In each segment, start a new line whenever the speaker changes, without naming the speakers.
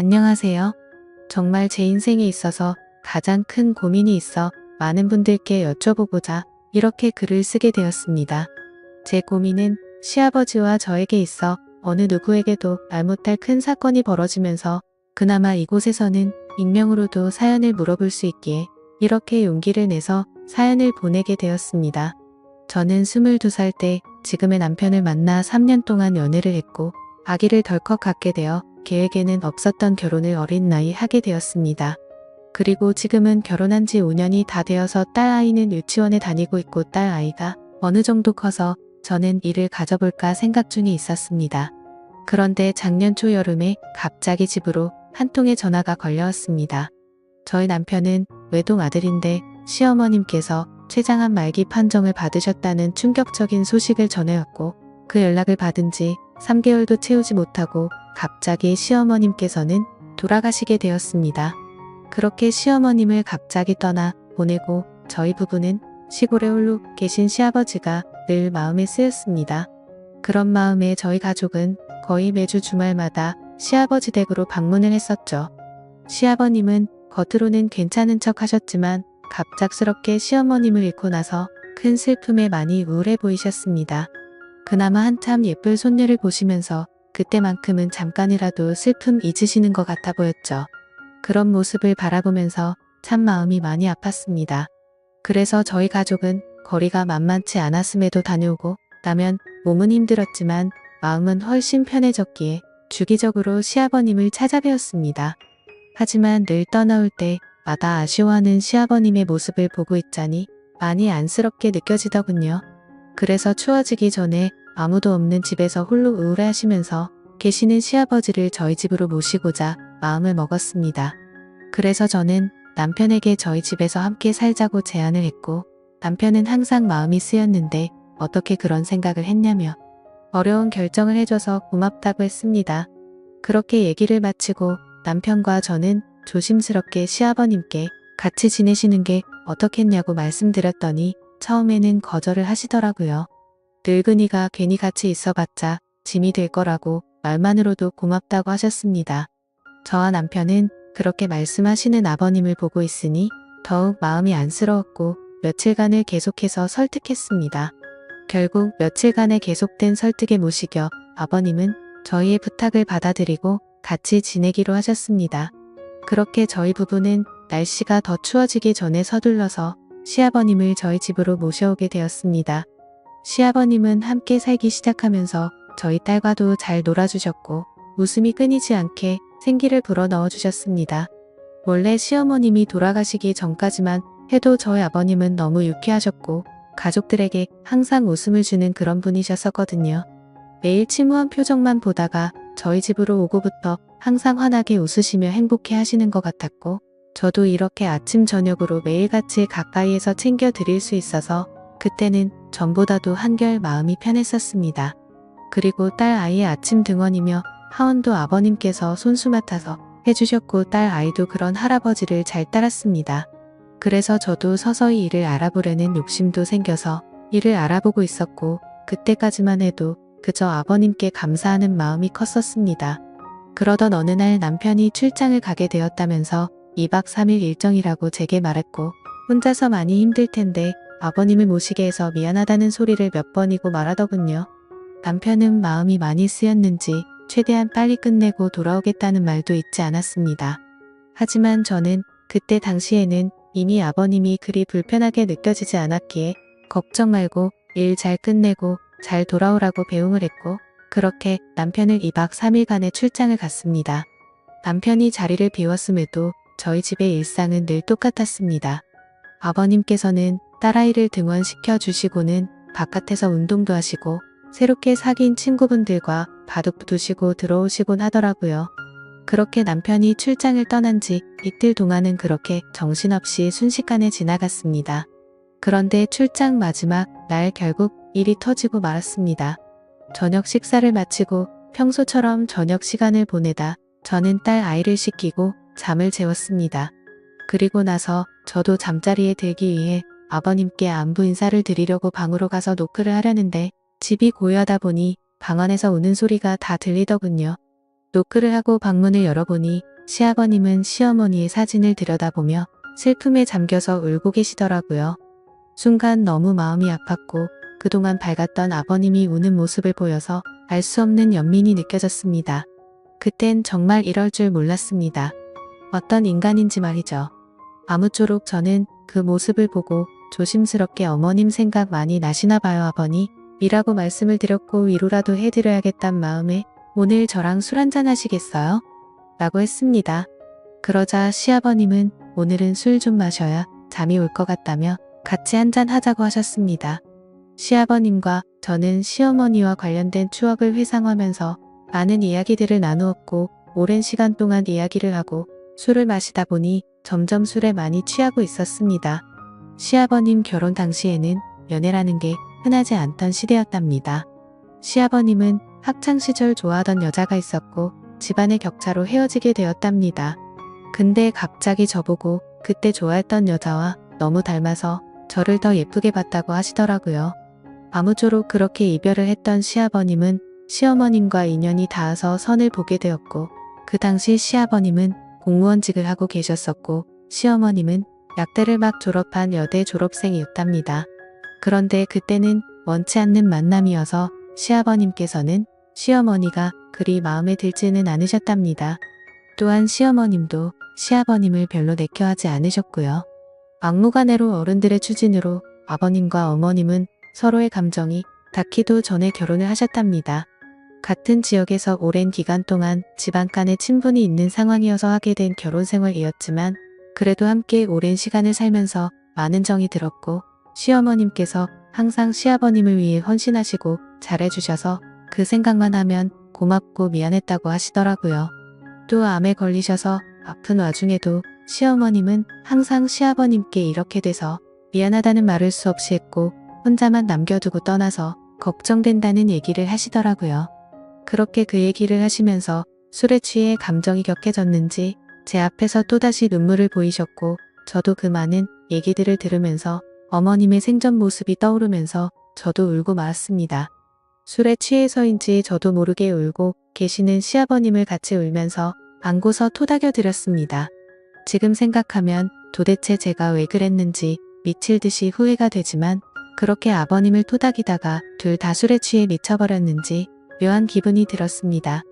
안녕하세요. 정말 제 인생에 있어서 가장 큰 고민이 있어 많은 분들께 여쭤보고자 이렇게 글을 쓰게 되었습니다. 제 고민은 시아버지와 저에게 있어 어느 누구에게도 말 못할 큰 사건이 벌어지면서 그나마 이곳에서는 익명으로도 사연을 물어볼 수 있기에 이렇게 용기를 내서 사연을 보내게 되었습니다. 저는 22살 때 지금의 남편을 만나 3년 동안 연애를 했고 아기를 덜컥 갖게 되어 계획에는 없었던 결혼을 어린 나이 하게 되었습니다. 그리고 지금은 결혼한 지 5년이 다 되어서 딸 아이는 유치원에 다니고 있고 딸 아이가 어느 정도 커서 저는 일을 가져볼까 생각 중에 있었습니다. 그런데 작년 초 여름에 갑자기 집으로 한 통의 전화가 걸려왔습니다. 저희 남편은 외동 아들인데 시어머님께서 췌장암 말기 판정을 받으셨다는 충격적인 소식을 전해왔고 그 연락을 받은 지 3개월도 채우지 못하고 갑자기 시어머님께서는 돌아가시게 되었습니다. 그렇게 시어머님을 갑자기 떠나 보내고 저희 부부는 시골에 홀로 계신 시아버지가 늘 마음에 쓰였습니다. 그런 마음에 저희 가족은 거의 매주 주말마다 시아버지 댁으로 방문을 했었죠. 시아버님은 겉으로는 괜찮은 척 하셨지만 갑작스럽게 시어머님을 잃고 나서 큰 슬픔에 많이 우울해 보이셨습니다. 그나마 한참 예쁠 손녀를 보시면서 그때만큼은 잠깐이라도 슬픔 잊으시는 것 같아 보였죠. 그런 모습을 바라보면서 참 마음이 많이 아팠습니다. 그래서 저희 가족은 거리가 만만치 않았음에도 다녀오고 나면 몸은 힘들었지만 마음은 훨씬 편해졌기에 주기적으로 시아버님을 찾아뵈었습니다. 하지만 늘 떠나올 때마다 아쉬워하는 시아버님의 모습을 보고 있자니 많이 안쓰럽게 느껴지더군요. 그래서 추워지기 전에 아무도 없는 집에서 홀로 우울해하시면서 계시는 시아버지를 저희 집으로 모시고자 마음을 먹었습니다. 그래서 저는 남편에게 저희 집에서 함께 살자고 제안을 했고 남편은 항상 마음이 쓰였는데 어떻게 그런 생각을 했냐며 어려운 결정을 해줘서 고맙다고 했습니다. 그렇게 얘기를 마치고 남편과 저는 조심스럽게 시아버님께 같이 지내시는 게 어떻겠냐고 말씀드렸더니 처음에는 거절을 하시더라고요. 늙은이가 괜히 같이 있어봤자 짐이 될 거라고 말만으로도 고맙다고 하셨습니다. 저와 남편은 그렇게 말씀하시는 아버님을 보고 있으니 더욱 마음이 안쓰러웠고 며칠간을 계속해서 설득했습니다. 결국 며칠간의 계속된 설득에 못 이겨 아버님은 저희의 부탁을 받아들이고 같이 지내기로 하셨습니다. 그렇게 저희 부부는 날씨가 더 추워지기 전에 서둘러서 시아버님을 저희 집으로 모셔오게 되었습니다. 시아버님은 함께 살기 시작하면서 저희 딸과도 잘 놀아주셨고 웃음이 끊이지 않게 생기를 불어 넣어주셨습니다. 원래 시어머님이 돌아가시기 전까지만 해도 저희 아버님은 너무 유쾌하셨고 가족들에게 항상 웃음을 주는 그런 분이셨었거든요. 매일 침우한 표정만 보다가 저희 집으로 오고부터 항상 환하게 웃으시며 행복해 하시는 것 같았고 저도 이렇게 아침 저녁으로 매일같이 가까이에서 챙겨 드릴 수 있어서 그때는 전보다도 한결 마음이 편했었습니다. 그리고 딸 아이의 아침 등원이며 하원도 아버님께서 손수 맡아서 해주셨고 딸 아이도 그런 할아버지를 잘 따랐습니다. 그래서 저도 서서히 일을 알아보려는 욕심도 생겨서 일을 알아보고 있었고 그때까지만 해도 그저 아버님께 감사하는 마음이 컸었습니다. 그러던 어느 날 남편이 출장을 가게 되었다면서 2박 3일 일정이라고 제게 말했고 혼자서 많이 힘들 텐데 아버님을 모시게 해서 미안하다는 소리를 몇 번이고 말하더군요. 남편은 마음이 많이 쓰였는지 최대한 빨리 끝내고 돌아오겠다는 말도 잊지 않았습니다. 하지만 저는 그때 당시에는 이미 아버님이 그리 불편하게 느껴지지 않았기에 걱정 말고 일 잘 끝내고 잘 돌아오라고 배웅을 했고 그렇게 남편을 2박 3일간의 출장을 갔습니다. 남편이 자리를 비웠음에도 저희 집의 일상은 늘 똑같았습니다. 아버님께서는 딸아이를 등원시켜 주시고는 바깥에서 운동도 하시고 새롭게 사귄 친구분들과 바둑 두시고 들어오시곤 하더라고요. 그렇게 남편이 출장을 떠난 지 이틀 동안은 그렇게 정신없이 순식간에 지나갔습니다. 그런데 출장 마지막 날 결국 일이 터지고 말았습니다. 저녁 식사를 마치고 평소처럼 저녁 시간을 보내다 저는 딸 아이를 씻기고 잠을 재웠습니다. 그리고 나서 저도 잠자리에 들기 위해 아버님께 안부 인사를 드리려고 방으로 가서 노크를 하려는데 집이 고요하다 보니 방 안에서 우는 소리가 다 들리더군요. 노크를 하고 방문을 열어보니 시아버님은 시어머니의 사진을 들여다보며 슬픔에 잠겨서 울고 계시더라고요. 순간 너무 마음이 아팠고 그동안 밝았던 아버님이 우는 모습을 보여서 알 수 없는 연민이 느껴졌습니다. 그땐 정말 이럴 줄 몰랐습니다. 어떤 인간인지 말이죠. 아무쪼록 저는 그 모습을 보고 조심스럽게 어머님 생각 많이 나시나 봐요 아버니 이라고 말씀을 드렸고 위로라도 해드려야겠단 마음에 오늘 저랑 술 한잔 하시겠어요? 라고 했습니다. 그러자 시아버님은 오늘은 술 좀 마셔야 잠이 올 것 같다며 같이 한잔 하자고 하셨습니다. 시아버님과 저는 시어머니와 관련된 추억을 회상하면서 많은 이야기들을 나누었고 오랜 시간 동안 이야기를 하고 술을 마시다 보니 점점 술에 많이 취하고 있었습니다. 시아버님 결혼 당시에는 연애라는 게 흔하지 않던 시대였답니다. 시아버님은 학창시절 좋아하던 여자가 있었고 집안의 격차로 헤어지게 되었답니다. 근데 갑자기 저보고 그때 좋아했던 여자와 너무 닮아서 저를 더 예쁘게 봤다고 하시더라고요. 아무쪼록 그렇게 이별을 했던 시아버님은 시어머님과 인연이 닿아서 선을 보게 되었고 그 당시 시아버님은 공무원직을 하고 계셨었고 시어머님은 약대를 막 졸업한 여대 졸업생이었답니다. 그런데 그때는 원치 않는 만남이어서 시아버님께서는 시어머니가 그리 마음에 들지는 않으셨답니다. 또한 시어머님도 시아버님을 별로 내켜하지 않으셨고요. 막무가내로 어른들의 추진으로 아버님과 어머님은 서로의 감정이 닿기도 전에 결혼을 하셨답니다. 같은 지역에서 오랜 기간 동안 집안 간의 친분이 있는 상황이어서 하게 된 결혼 생활이었지만 그래도 함께 오랜 시간을 살면서 많은 정이 들었고 시어머님께서 항상 시아버님을 위해 헌신하시고 잘해주셔서 그 생각만 하면 고맙고 미안했다고 하시더라고요. 또 암에 걸리셔서 아픈 와중에도 시어머님은 항상 시아버님께 이렇게 돼서 미안하다는 말을 수없이 했고 혼자만 남겨두고 떠나서 걱정된다는 얘기를 하시더라고요. 그렇게 그 얘기를 하시면서 술에 취해 감정이 격해졌는지 제 앞에서 또다시 눈물을 보이셨고 저도 그 많은 얘기들을 들으면서 어머님의 생전 모습이 떠오르면서 저도 울고 말았습니다. 술에 취해서인지 저도 모르게 울고 계시는 시아버님을 같이 울면서 안고서 토닥여 드렸습니다. 지금 생각하면 도대체 제가 왜 그랬는지 미칠 듯이 후회가 되지만 그렇게 아버님을 토닥이다가 둘 다 술에 취해 미쳐버렸는지 묘한 기분이 들었습니다.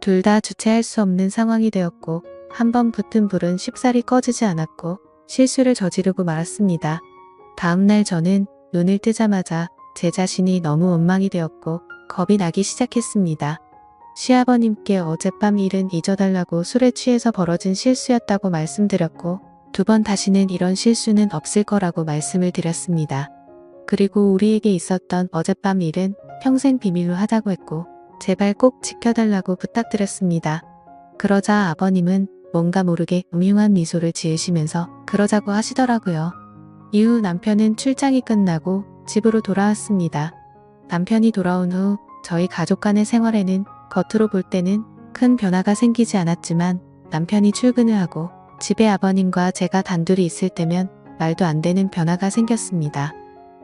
둘 다 주체할 수 없는 상황이 되었고 한 번 붙은 불은 쉽사리 꺼지지 않았고 실수를 저지르고 말았습니다. 다음날 저는 눈을 뜨자마자 제 자신이 너무 원망이 되었고 겁이 나기 시작했습니다. 시아버님께 어젯밤 일은 잊어달라고 술에 취해서 벌어진 실수였다고 말씀드렸고 두 번 다시는 이런 실수는 없을 거라고 말씀을 드렸습니다. 그리고 우리에게 있었던 어젯밤 일은 평생 비밀로 하자고 했고 제발 꼭 지켜달라고 부탁드렸습니다. 그러자 아버님은 뭔가 모르게 음흉한 미소를 지으시면서 그러자고 하시더라고요. 이후 남편은 출장이 끝나고 집으로 돌아왔습니다. 남편이 돌아온 후 저희 가족 간의 생활에는 겉으로 볼 때는 큰 변화가 생기지 않았지만 남편이 출근을 하고 집에 아버님과 제가 단둘이 있을 때면 말도 안 되는 변화가 생겼습니다.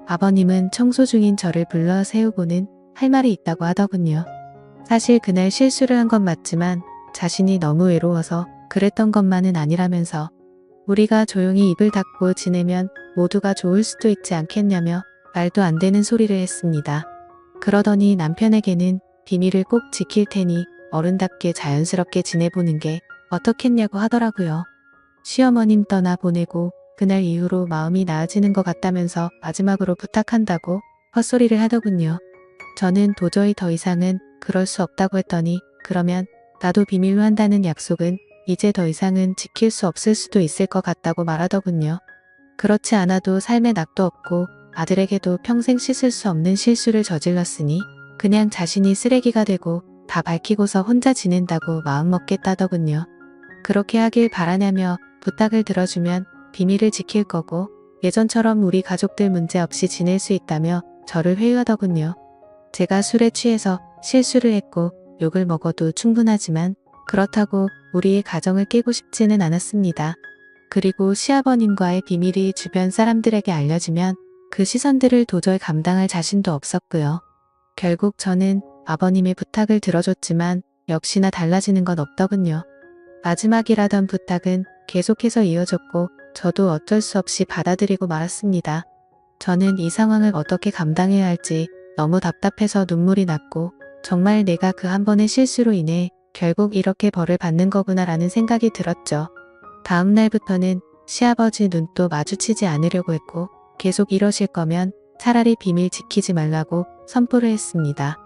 아버님은 청소 중인 저를 불러 세우고는 할 말이 있다고 하더군요. 사실 그날 실수를 한 건 맞지만 자신이 너무 외로워서 그랬던 것만은 아니라면서 우리가 조용히 입을 닫고 지내면 모두가 좋을 수도 있지 않겠냐며 말도 안 되는 소리를 했습니다. 그러더니 남편에게는 비밀을 꼭 지킬 테니 어른답게 자연스럽게 지내보는 게 어떻겠냐고 하더라고요. 시어머님 떠나 보내고 그날 이후로 마음이 나아지는 것 같다면서 마지막으로 부탁한다고 헛소리를 하더군요. 저는 도저히 더 이상은 그럴 수 없다고 했더니 그러면 나도 비밀로 한다는 약속은 이제 더 이상은 지킬 수 없을 수도 있을 것 같다고 말하더군요. 그렇지 않아도 삶에 낙도 없고 아들에게도 평생 씻을 수 없는 실수를 저질렀으니 그냥 자신이 쓰레기가 되고 다 밝히고서 혼자 지낸다고 마음먹겠다더군요. 그렇게 하길 바라냐며 부탁을 들어주면 비밀을 지킬 거고 예전처럼 우리 가족들 문제 없이 지낼 수 있다며 저를 회유하더군요. 제가 술에 취해서 실수를 했고 욕을 먹어도 충분하지만 그렇다고 우리의 가정을 깨고 싶지는 않았습니다. 그리고 시아버님과의 비밀이 주변 사람들에게 알려지면 그 시선들을 도저히 감당할 자신도 없었고요. 결국 저는 아버님의 부탁을 들어줬지만 역시나 달라지는 건 없더군요. 마지막이라던 부탁은 계속해서 이어졌고 저도 어쩔 수 없이 받아들이고 말았습니다. 저는 이 상황을 어떻게 감당해야 할지 너무 답답해서 눈물이 났고 정말 내가 그 한 번의 실수로 인해 결국 이렇게 벌을 받는 거구나라는 생각이 들었죠. 다음 날부터는 시아버지 눈도 마주치지 않으려고 했고 계속 이러실 거면 차라리 비밀 지키지 말라고 선포를 했습니다.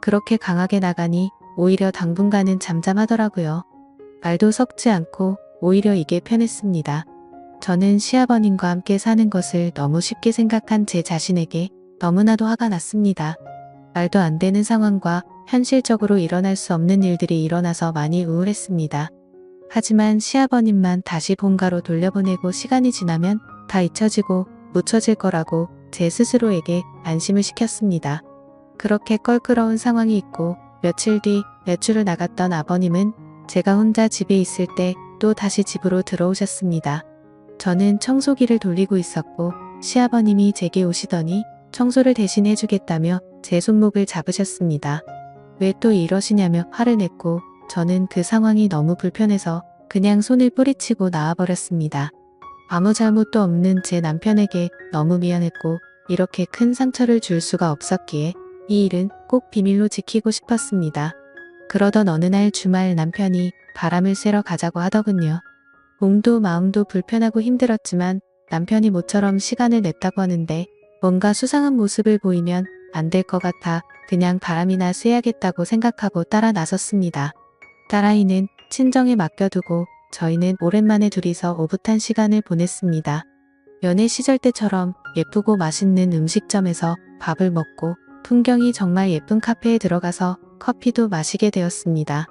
그렇게 강하게 나가니 오히려 당분간은 잠잠하더라고요. 말도 섞지 않고 오히려 이게 편했습니다. 저는 시아버님과 함께 사는 것을 너무 쉽게 생각한 제 자신에게 너무나도 화가 났습니다. 말도 안 되는 상황과 현실적으로 일어날 수 없는 일들이 일어나서 많이 우울했습니다. 하지만 시아버님만 다시 본가로 돌려보내고 시간이 지나면 다 잊혀지고 묻혀질 거라고 제 스스로에게 안심을 시켰습니다. 그렇게 껄끄러운 상황이 있고 며칠 뒤 외출을 나갔던 아버님은 제가 혼자 집에 있을 때 또 다시 집으로 들어오셨습니다. 저는 청소기를 돌리고 있었고 시아버님이 제게 오시더니 청소를 대신 해주겠다며 제 손목을 잡으셨습니다. 왜 또 이러시냐며 화를 냈고 저는 그 상황이 너무 불편해서 그냥 손을 뿌리치고 나와버렸습니다. 아무 잘못도 없는 제 남편에게 너무 미안했고 이렇게 큰 상처를 줄 수가 없었기에 이 일은 꼭 비밀로 지키고 싶었습니다. 그러던 어느 날 주말 남편이 바람을 쐬러 가자고 하더군요. 몸도 마음도 불편하고 힘들었지만 남편이 모처럼 시간을 냈다고 하는데 뭔가 수상한 모습을 보이면 안 될 것 같아 그냥 바람이나 쐬야겠다고 생각하고 따라 나섰습니다. 딸아이는 친정에 맡겨두고 저희는 오랜만에 둘이서 오붓한 시간을 보냈습니다. 연애 시절 때처럼 예쁘고 맛있는 음식점에서 밥을 먹고 풍경이 정말 예쁜 카페에 들어가서 커피도 마시게 되었습니다.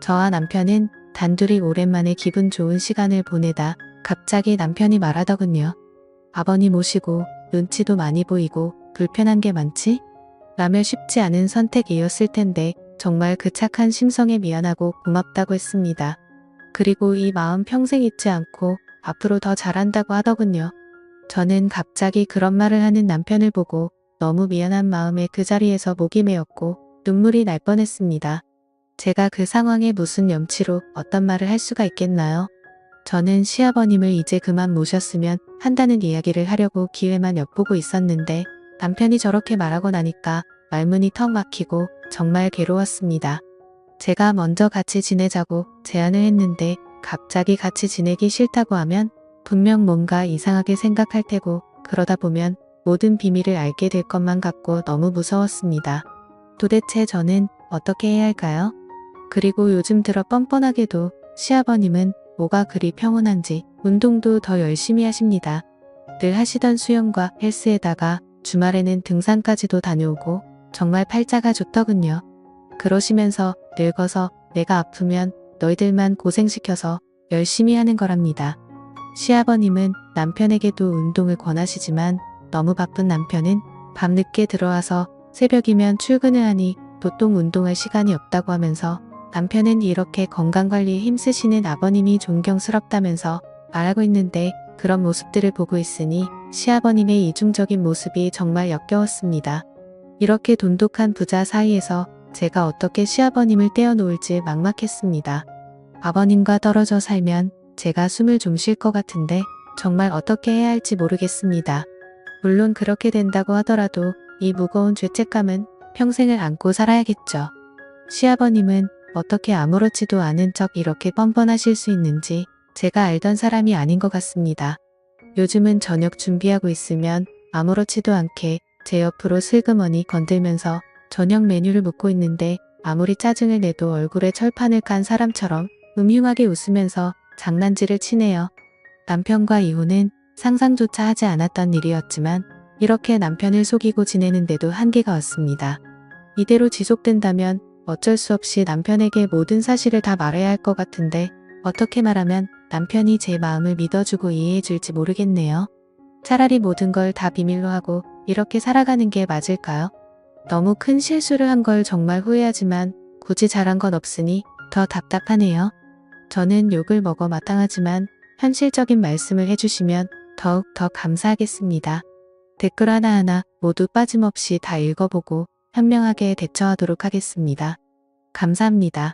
저와 남편은 단둘이 오랜만에 기분 좋은 시간을 보내다 갑자기 남편이 말하더군요. 아버님 오시고 눈치도 많이 보이고 불편한 게 많지? 라며 쉽지 않은 선택이었을 텐데 정말 그 착한 심성에 미안하고 고맙다고 했습니다. 그리고 이 마음 평생 잊지 않고 앞으로 더 잘한다고 하더군요. 저는 갑자기 그런 말을 하는 남편을 보고 너무 미안한 마음에 그 자리에서 목이 메었고 눈물이 날 뻔했습니다. 제가 그 상황에 무슨 염치로 어떤 말을 할 수가 있겠나요? 저는 시아버님을 이제 그만 모셨으면 한다는 이야기를 하려고 기회만 엿보고 있었는데 남편이 저렇게 말하고 나니까 말문이 턱 막히고 정말 괴로웠습니다. 제가 먼저 같이 지내자고 제안을 했는데 갑자기 같이 지내기 싫다고 하면 분명 뭔가 이상하게 생각할 테고 그러다 보면 모든 비밀을 알게 될 것만 같고 너무 무서웠습니다. 도대체 저는 어떻게 해야 할까요? 그리고 요즘 들어 뻔뻔하게도 시아버님은 뭐가 그리 평온한지 운동도 더 열심히 하십니다. 늘 하시던 수영과 헬스에다가 주말에는 등산까지도 다녀오고 정말 팔자가 좋더군요. 그러시면서 늙어서 내가 아프면 너희들만 고생시켜서 열심히 하는 거랍니다. 시아버님은 남편에게도 운동을 권하시지만 너무 바쁜 남편은 밤늦게 들어와서 새벽이면 출근을 하니 보통 운동할 시간이 없다고 하면서 남편은 이렇게 건강관리에 힘쓰시는 아버님이 존경스럽다면서 말하고 있는데 그런 모습들을 보고 있으니 시아버님의 이중적인 모습이 정말 역겨웠습니다. 이렇게 돈독한 부자 사이에서 제가 어떻게 시아버님을 떼어놓을지 막막했습니다. 아버님과 떨어져 살면 제가 숨을 좀 쉴 것 같은데 정말 어떻게 해야 할지 모르겠습니다. 물론 그렇게 된다고 하더라도 이 무거운 죄책감은 평생을 안고 살아야겠죠. 시아버님은 어떻게 아무렇지도 않은 척 이렇게 뻔뻔하실 수 있는지 제가 알던 사람이 아닌 것 같습니다. 요즘은 저녁 준비하고 있으면 아무렇지도 않게 제 옆으로 슬그머니 건들면서 저녁 메뉴를 묻고 있는데 아무리 짜증을 내도 얼굴에 철판을 깐 사람처럼 음흉하게 웃으면서 장난질을 치네요. 남편과 이혼은 상상조차 하지 않았던 일이었지만 이렇게 남편을 속이고 지내는데도 한계가 왔습니다. 이대로 지속된다면 어쩔 수 없이 남편에게 모든 사실을 다 말해야 할 것 같은데 어떻게 말하면 남편이 제 마음을 믿어주고 이해해줄지 모르겠네요. 차라리 모든 걸 다 비밀로 하고 이렇게 살아가는 게 맞을까요? 너무 큰 실수를 한 걸 정말 후회하지만 굳이 잘한 건 없으니 더 답답하네요. 저는 욕을 먹어 마땅하지만 현실적인 말씀을 해주시면 더욱 더 감사하겠습니다. 댓글 하나하나 모두 빠짐없이 다 읽어보고 현명하게 대처하도록 하겠습니다. 감사합니다.